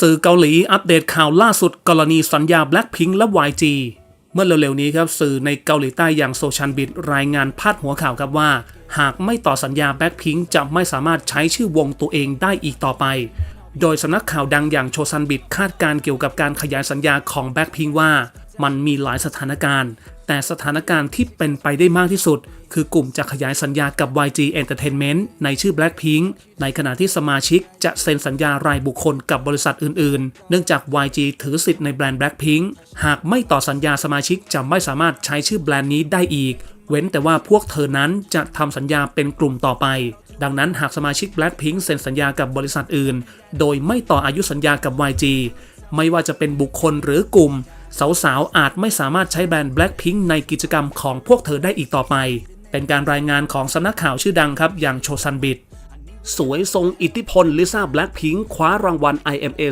สื่อเกาหลีอัปเดตข่าวล่าสุดกรณีสัญญา Blackpink และ YG เมื่อเร็วๆนี้ครับสื่อในเกาหลีใต้อย่างโซชันบิดรายงานพาดหัวข่าวครับว่า หากไม่ต่อสัญญา Blackpink จะไม่สามารถใช้ชื่อวงตัวเองได้อีกต่อไป โดยสำนักข่าวดังอย่างโชซันบิดคาดการเกี่ยวกับการขยายสัญญาของ Blackpink ว่า มันมีหลายสถานการณ์ แต่สถานการณ์ที่เป็นไปได้มากที่สุด คือกลุ่มจะขยายสัญญากับ YG Entertainment ในชื่อ Blackpink ในขณะที่สมาชิกจะเซ็นสัญญารายบุคคลกับบริษัทอื่นๆ เนื่องจาก YG ถือสิทธิ์ในแบรนด์ Blackpink หากไม่ต่อสัญญาสมาชิกจะไม่สามารถใช้ชื่อแบรนด์นี้ได้อีก เว้นแต่ว่าพวกเธอนั้นจะทำสัญญาเป็นกลุ่มต่อไปดังนั้นหากสมาชิก Blackpink เซ็นสัญญากับบริษัทอื่น โดยไม่ต่ออายุสัญญากับ YG ไม่ว่าจะเป็นบุคคลหรือกลุ่ม สาวๆอาจไม่สามารถใช้แบรนด์ Blackpink ในกิจกรรมของพวกเธอได้อีกต่อไป เป็นการรายงานของสำนักข่าวชื่อดังครับ อย่างโชซันบิดสวยทรงอิทธิพลลิซ่าแบล็คพิงค์คว้ารางวัล IMA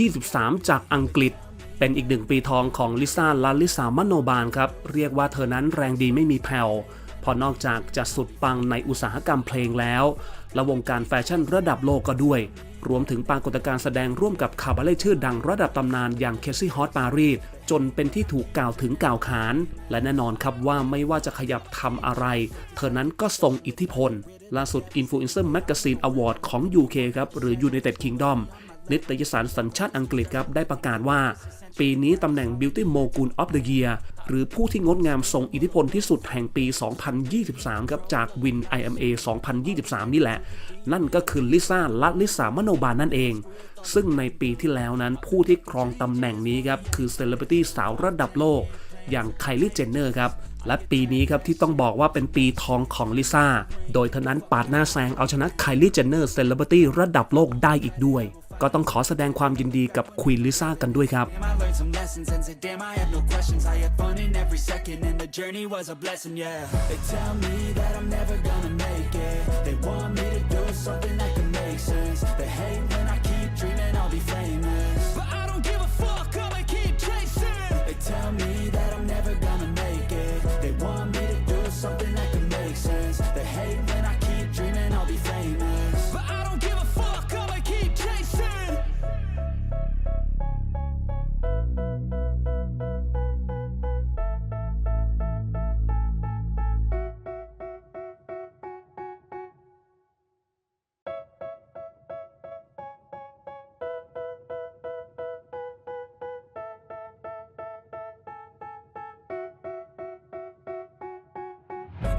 2023 จากอังกฤษ เป็นอีกหนึ่งปีทองของลิซ่าลาลิสามโนบาลครับ เรียกว่าเธอนั้นแรงดีไม่มีแผ่วพอนอกจากจะสุดปังในอุตสาหกรรมเพลงแล้ว และวงการแฟชั่นระดับโลกก็ด้วย รวมถึงปรากฏการณ์แสดงร่วมกับคาบาเล่ชื่อดังระดับตำนานอย่างเคซี่ฮอตปารีสจนเป็นที่ถูกกล่าวถึงกล่าวขาน และแน่นอนครับว่าไม่ว่าจะขยับทำอะไร เธอนั้นก็ทรงอิทธิพล ล่าสุด Influencer Magazine Award ของ UK ครับหรือ United Kingdom นิตยสารสัญชาติอังกฤษครับได้ประกาศว่า ปีนี้ตำแหน่ง Beauty Mogul of the Year หรือผู้ที่งดงามทรงอิทธิพลที่สุดแห่งปี 2023 ครับ จาก Win IMA 2023 นี่แหละ นั่นก็คือลิซ่าลัลิสามโนบาลนั่นเอง ซึ่งในปีที่แล้วนั้นผู้ที่ครองตำแหน่งนี้ครับ คือเซเลบริตี้สาวระดับโลก อย่างไคลี่เจนเนอร์ครับ และปีนี้ครับที่ต้องบอกว่าเป็นปีทองของลิซ่า โดยเท่านั้นปาดหน้าแซงเอาชนะไคลี่เจนเนอร์เซเลบริตี้ระดับโลกได้อีกด้วย ก็ต้องขอแสดงความยินดีกับควีนลิซ่ากันด้วยครับ I learned some lessons and said, damn, I have no questions. I had fun in every second, and the journey was a blessing, yeah. They tell me that I'm never gonna make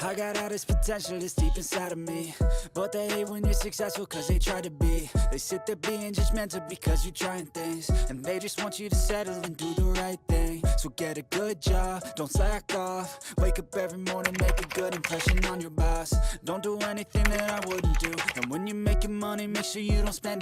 I got all this potential that's deep inside of me. But they hate when you're successful cause they try to be. They sit there being judgmental because you're trying things. And they just want you to settle and do the right thing. So get a good job, don't slack off. Wake up every morning, make a good impression on your boss. Don't do anything that I wouldn't do. And when you're making money, make sure you don't spend